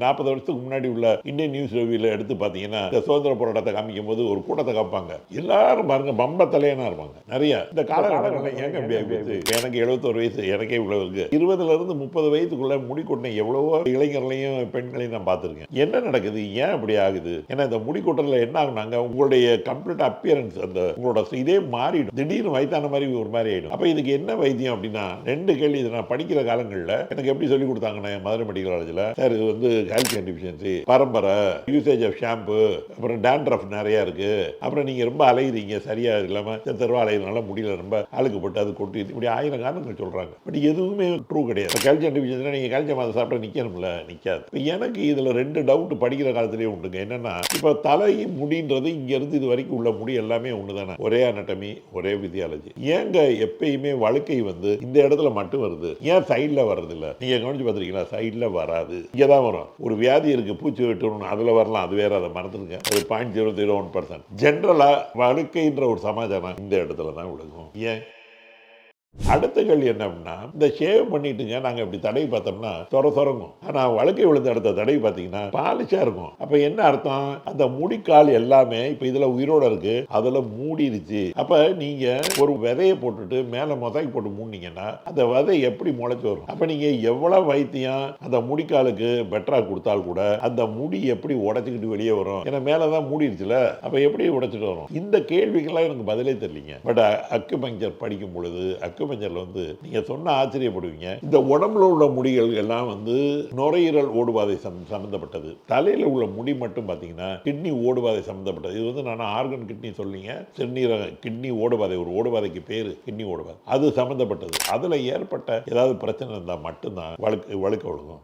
நாற்பது வருஷத்துக்கு முன்னாடி உள்ள இந்தியன் நியூஸ் ரிவியூல எடுத்து பார்த்தீங்கன்னா இந்த சுதந்திர போராட்டத்தை காமிக்கும் போது ஒரு கூட்டத்தை காப்பாங்க எல்லாரும் பாருங்க பம்ப தலையனா இருப்பாங்க. நிறைய. இந்த காலகட்டங்களில் ஏங்க ஆகிப்போச்சு எனக்கு எழுபத்தோரு வயசு எனக்கே இவ்வளவு இருக்கு. இருபதுல இருந்து முப்பது வயதுக்குள்ள முடி கொட்டின எவ்வளவோ இளைஞர்களையும் பெண்களையும் நான் பார்த்துருக்கேன். என்ன நடக்குது? ஏன் இப்படி ஆகுது? ஏன்னா இந்த முடி கொட்டல என்ன ஆகுனாங்க? உங்களுடைய கம்ப்ளீட் அப்பியரன்ஸ் அந்த உங்களோட இதே மாறிடும். திடீர்னு வயதான மாதிரி ஒரு மாதிரி ஆயிடும். அப்ப இதுக்கு என்ன வைத்தியம் அப்படின்னா ரெண்டு கேள்வி இது நான் படிக்கிற காலங்களில் எனக்கு எப்படி சொல்லி கொடுத்தாங்கன்னா மதுரை மெடிக்கல் காலேஜில்? சார் இது வந்து கால்சியம் டிஃபிஷியன்சி பரம்பரை யூசேஜ் ஆஃப் ஷாம்பு அப்புறம் டேண்ட்ரஃப் நிறைய இருக்கு. அப்புறம் நீங்க ரொம்ப அலையுறீங்க சரியா இல்லாம தெருவா அலையிறதுனால முடியல ரொம்ப அழுக்குப்பட்டு அது கொட்டி இப்படி ஆயிரம் காரணங்கள் சொல்றாங்க. பட் எதுவுமே ட்ரூ கிடையாது. கால்சியம் டிஃபிஷியன்சி நீங்க கால்சியம் அதை சாப்பிட்டா நிக்கணும்ல? நிக்காது. இப்போ எனக்கு இதுல ரெண்டு டவுட் படிக்கிற காலத்திலேயே உண்டுங்க. என்னன்னா இப்ப தலை முடின்றது இங்க இருந்து இது வரைக்கும் உள்ள முடி எல்லாமே ஒண்ணுதானே? ஒரே அனட்டமி ஒரே பிசியாலஜி ஏங்க எப்பயுமே வழுக்கை வந்து இந்த இடத்துல மட்டும் வருது? ஏன் சைடில் வர்றது இல்ல நீங்க கவனிச்சு பார்த்துருக்கீங்களா? சைடில் வராது. இங்கே தான் வரும். ஒரு வியாதி இருக்கு பூச்சி வெட்டணும் அதில் வரலாம் அது வேற அதை மறந்துருங்க ஒரு point zero zero one percent ஜென்ரலாக வழுக்கைன்ற ஒரு சமாச்சாரம் இந்த இடத்துல தான் விழுகும். ஏன்? அடுத்த கேள்வி என்ன அப்படின்னா இந்த ஷேவ் பண்ணிட்டுங்க நாங்கள் இப்படி தடவி பார்த்தோம்னா சொர சொரங்கும். ஆனால் வழுக்கை விழுந்த இடத்த தடவி பார்த்தீங்கன்னா பாலிஷாக இருக்கும். அப்போ என்ன அர்த்தம்? அந்த முடிக்கால் எல்லாமே இப்போ இதில் உயிரோட இருக்கு. அதில் மூடிடுச்சு அப்போ நீங்கள் ஒரு விதையை போட்டுட்டு மேலே மொசாய்க்கு போட்டு மூடினீங்கன்னா அந்த விதை எப்படி முளைச்சி வரும்? அப்போ நீங்கள் எவ்வளோ வைத்தியம் அந்த முடிக்காலுக்கு பெட்டராக கொடுத்தால் கூட அந்த முடி எப்படி உடச்சிக்கிட்டு வெளியே வரும்? ஏன்னா மேலே தான் மூடிடுச்சுல அப்போ எப்படி உடைச்சிட்டு வரும்? இந்த கேள்விக்கெல்லாம் எனக்கு பதிலே தெரியலிங்க. பட் அக்கு பஞ்சர் படிக்கும் பொழுது அக்கு பஞ்சரில் வந்து நீங்கள் சொன்ன ஆச்சரியப்படுவீங்க. இந்த உடம்புல உள்ள முடிகள் எல்லாம் வந்து நுரையீரல் ஓடுபாதை சம் சம்மந்தப்பட்டது தலையில் உள்ள முடி மட்டும் பார்த்தீங்கன்னா கிட்னி ஓடுபாதை சம்மந்தப்பட்டது இது வந்து நான் ஆர்கன் கிட்னி சொல்லிங்க சிறுநீரக கிட்னி ஓடுபாதை ஒரு ஓடுபாதைக்கு பேர் கிட்னி ஓடுபாதை. அது சம்மந்தப்பட்டது அதில் ஏற்பட்ட ஏதாவது பிரச்சனை இருந்தால் மட்டும்தான் வழுக்கு வழுக்க விழுகும்